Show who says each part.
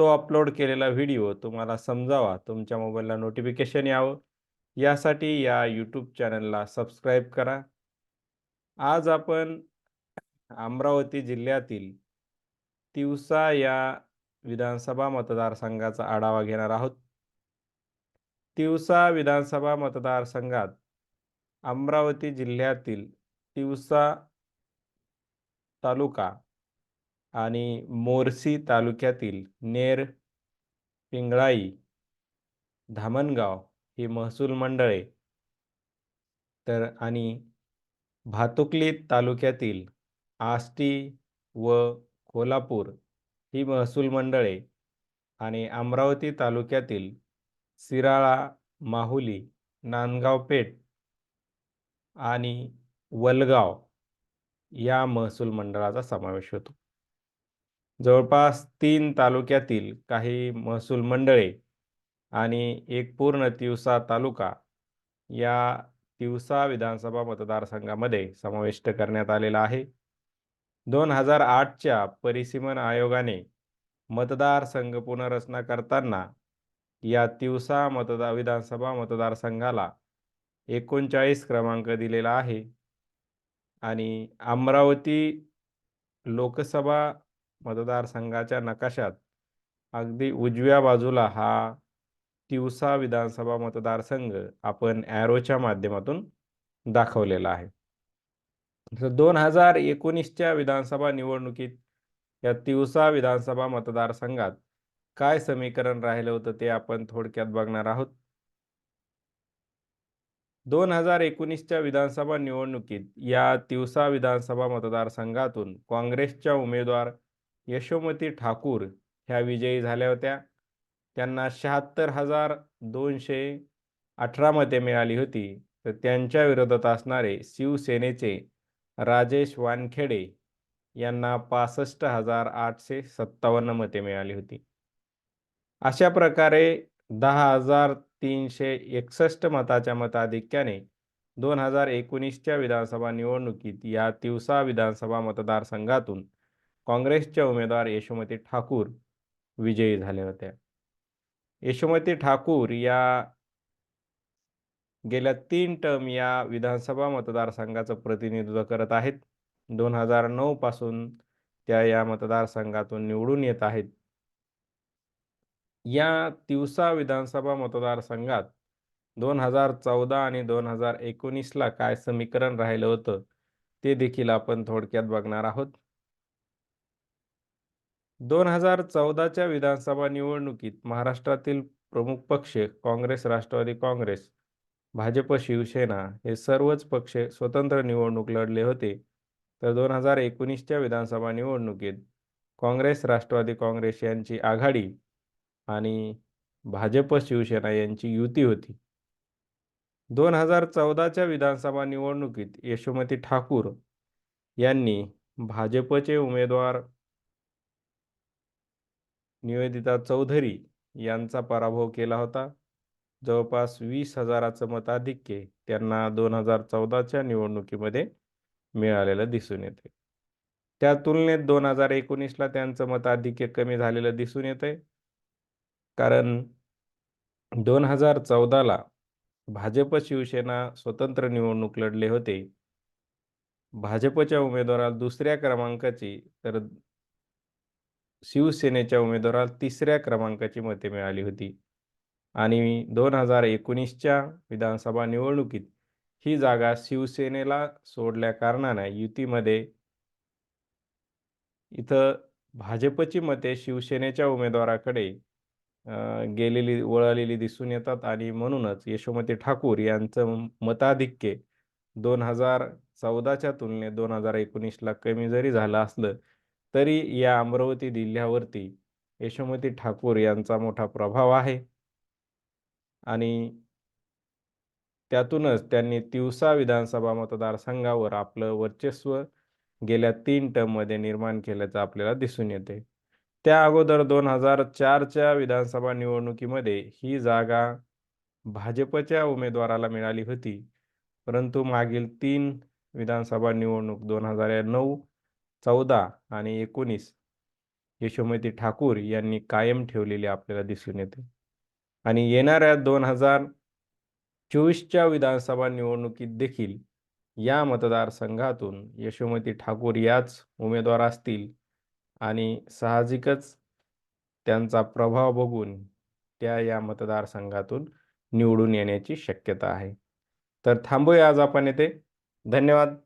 Speaker 1: तो अपलोड केलेला व्हिडिओ तुम्हाला समजावा तुमच्या मोबाईलला नोटिफिकेशन यावं. यासाठी या यूट्यूब चॅनलला सबस्क्राईब करा. आज आपण अमरावती जिल्ह्यातील तिवसा या विधानसभा मतदारसंघाचा आढावा घेणार आहोत. तिवसा विधानसभा मतदारसंघात अमरावती जिल्ह्यातील तिवसा तालुका आणि मोर्सी तालुक्यातील नेर पिंगळाई धामणगाव ही महसूल मंडळे. तर आणि भातुकली तालुक्यातील आष्टी व कोल्हापूर ही महसूल मंडळे आणि अमरावती तालुक्यातील सिराळा माहुली नांदगाव पेठ आणि वलगाव या महसूल मंडळाचा समावेश होतो. जवळपास तीन तालुक्यातील काही महसूल मंडळे आणि एक पूर्ण तिवसा तालुका या तिवसा विधानसभा मतदारसंघामध्ये समाविष्ट करण्यात आलेला आहे. दोन हजार आठच्या परिसीमन आयोगाने मतदारसंघ पुनर्रचना करताना या तिवसा मतदार विधानसभा मतदारसंघाला एकोणचाळीस क्रमांक दिलेला आहे आणि अमरावती लोकसभा मतदारसंघाच्या नकाशात. अगदी उजव्या बाजूला हा तिवसा विधानसभा मतदारसंघ आपण ॲरोच्या माध्यमातून दाखवलेला आहे. दोन हजार एकोणीसच्या विधानसभा निवडणुकीत या तिवसा विधानसभा मतदारसंघात काय समीकरण राहिलं होतं ते आपण थोडक्यात बघणार आहोत. दोन हजार एकोणीसच्या विधानसभा निवडणुकीत या तिवसा विधानसभा मतदारसंघातून काँग्रेसच्या उमेदवार यशोमती ठाकूर ह्या विजयी झाल्या होत्या. त्यांना शहात्तर हजार दोनशे अठरा मते मिळाली होती. तर त्यांच्या विरोधात असणारे शिवसेनेचे राजेश वानखेडे यांना पासष्ट हजार आठशे सत्तावन्न मते मिळाली होती. अशा प्रकारे दहा हजार तीनशे एकसष्ट मताच्या मताधिक्याने दोन हजार एकोणीसच्या विधानसभा निवडणुकीत या तिवसा विधानसभा मतदारसंघातून काँग्रेसच्या उमेदवार यशोमती ठाकूर विजयी झाल्या होत्या. यशोमती ठाकूर या गेल्या तीन टर्म या विधानसभा मतदारसंघाचं प्रतिनिधित्व करत आहेत. दोन हजार नऊ पासून त्या या मतदारसंघातून निवडून येत आहेत. या तिवसा विधानसभा मतदारसंघात दोन हजार चौदा आणि दोन हजार एकोणीसला काय समीकरण राहिलं होतं ते देखील आपण थोडक्यात बघणार आहोत. दोन हजार चौदाच्या विधानसभा निवडणुकीत महाराष्ट्रातील प्रमुख पक्ष काँग्रेस राष्ट्रवादी काँग्रेस भाजप शिवसेना हे सर्वच पक्ष स्वतंत्र निवडणूक लढले होते. तर दोन हजार एकोणीसच्या विधानसभा निवडणुकीत काँग्रेस राष्ट्रवादी काँग्रेस यांची आघाडी आणि भाजप शिवसेना यांची युती होती. दोन हजार चौदाच्या विधानसभा निवडणुकीत यशोमती ठाकूर यांनी भाजपचे उमेदवार निवेदिता चौधरी यांचा पराभव केला होता. जवळपास वीस हजाराचं मताधिक्य त्यांना दोन हजार चौदाच्या निवडणुकीमध्ये मिळालेलं दिसून येते. त्या तुलनेत दोन हजार एकोणीसला त्यांचं मताधिक्य कमी झालेलं दिसून येते कारण दोन हजार चौदाला भाजप शिवसेना स्वतंत्र निवडणूक लढले होते. भाजपच्या उमेदवाराला दुसऱ्या क्रमांकाची तर शिवसेनेच्या उमेदवाराला तिसऱ्या क्रमांकाची मते मिळाली होती. आणि दोन हजार एकोणीसच्या विधानसभा निवडणुकीत ही जागा शिवसेनेला सोडल्या कारणानं युतीमध्ये इथं भाजपची मते शिवसेनेच्या उमेदवाराकडे गेलेली वळलेली दिसून येतात. आणि म्हणूनच यशोमती ठाकूर यांचं मताधिक्य दोन हजार चौदाच्या तुलनेत दोन हजार एकोणीसला कमी जरी झालं असलं तरी या अमरावती जिल्ह्यावरती यशोमती ठाकूर यांचा मोठा प्रभाव आहे. आणि त्यातूनच त्यांनी तिवसा विधानसभा मतदारसंघावर आपलं वर्चस्व गेल्या तीन टर्ममध्ये निर्माण केल्याचं आपल्याला दिसून येते. त्या अगोदर दोन हजार चारच्या विधानसभा निवडणुकीमध्ये ही जागा भाजपच्या उमेदवाराला मिळाली होती. परंतु मागील तीन विधानसभा निवडणूक दोन हजार नऊ चौदा आणि एकोणीस यशोमती ठाकूर यांनी कायम ठेवलेले आपल्याला दिसून येते. आणि येणाऱ्या दोन हजार चोवीसच्या विधानसभा निवडणुकीत देखील या मतदारसंघातून यशोमती ठाकूर याच उमेदवार असतील आणि साहजिकच त्यांचा प्रभाव बघून त्या या मतदारसंघातून निवडून येण्याची शक्यता आहे. तर थांबूया आज आपण येथे. धन्यवाद.